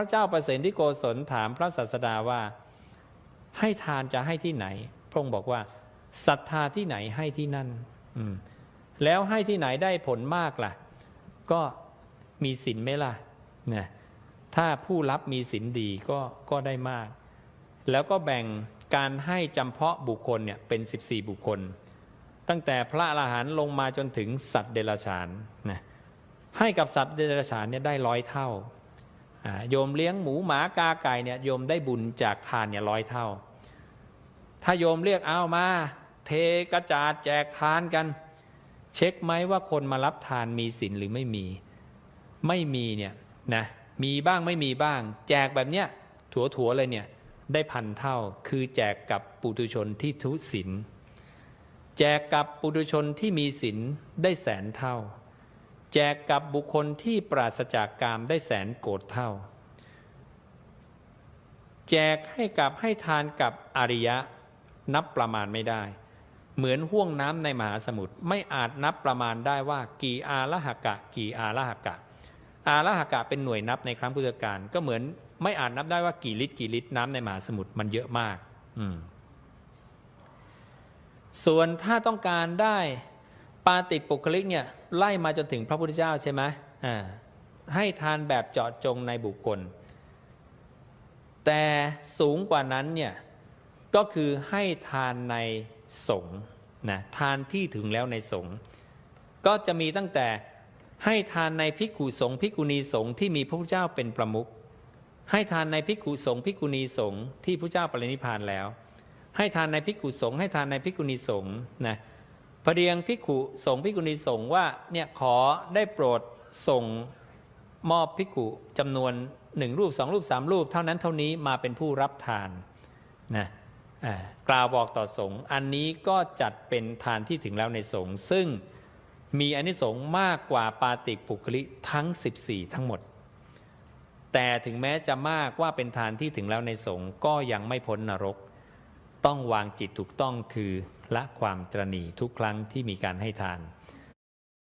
พระเจ้าประสนที่โกศลถามพระศาสดาว่า ให้ทานจะให้ที่ไหน พระองค์บอกว่าศรัทธาที่ไหนให้ที่นั่น อืมแล้วให้ที่ไหนได้ผลมากล่ะ ก็มีศีลไหมล่ะเนี่ยถ้าผู้รับมีศีลดีก็ก็ได้มาก แล้วก็แบ่งการให้จำเพาะบุคคลเนี่ยเป็น 14 บุคคล ตั้งแต่พระอรหันต์ลงมาจนถึงสัตว์เดรัจฉานนะให้กับสัตว์เดรัจฉานเนี่ยได้ร้อยเท่า โยมเลี้ยงหมูหมากาไก่เนี่ยโยมได้บุญจากทานเนี่ยร้อยเท่า ถ้าโยมเรียกเอามา เทกระจาดแจกทานกัน เช็คไหมว่าคนมารับทานมีศีลหรือไม่มี ไม่มีเนี่ยนะมีบ้างไม่มีบ้าง แจกแบบเนี้ยถัวๆเลยเนี่ยได้พันเท่า คือแจกกับปุถุชนที่ทุศีลแจกกับปุถุชนที่มีศีลได้แสนเท่า แจกกับบุคคลที่ปราศจากกามได้แสนโกดเท่า แจกให้กับให้ทานกับอริยะนับประมาณไม่ได้ เหมือนห่วงน้ำในมหาสมุทรไม่อาจนับประมาณได้ว่า กี่อาละหกะ กี่อาละหกะ อาละหกะเป็นหน่วยนับในครั้งพุทธกาลก็เหมือนไม่อาจนับได้ว่ากี่ลิตรกี่ลิตรน้ำในมหาสมุทรมันเยอะมาก อืมส่วนถ้าต้องการได้ ปาติปุคลิกเนี่ยไล่มาจนถึงพระพุทธเจ้าใช่ไหมอ่าให้ทานแบบเจาะจงในบุคคล แต่สูงกว่านั้นเนี่ยก็คือให้ทานในสงฆ์นะทานที่ถึงแล้วในสงฆ์ก็จะมีตั้งแต่ให้ทานในภิกขุสงฆ์ภิกขุณีสงฆ์ที่มีพระพุทธเจ้าเป็นประมุขให้ทานในภิกขุสงฆ์ภิกขุณีสงฆ์ที่พระเจ้าปรินิพพานแล้ว ให้ทานในภิกขุสงฆ์ให้ทานในภิกขุณีสงฆ์นะ พระเดียงภิกขุสงฆ์ภิกุณีสงว่าเนี่ยขอได้โปรดส่งมอบภิกขุจำนวนหนึ่งรูปสองรูปสามรูป เท่านั้นเท่านี้มาเป็นผู้รับทานนะกล่าวบอกต่อสงฆ์อันนี้ก็จัดเป็นทานที่ถึงแล้วในสงฆ์ซึ่งมีอนิสงส์มากกว่าปาติกปุคลิทั้ง 14 ทั้งหมด แต่ถึงแม้จะมากว่าเป็นทานที่ถึงแล้วในสงฆ์ก็ยังไม่พ้นนรก ต้องวางจิตถูกต้องคือละความตรณีทุกครั้งที่มีการให้ทาน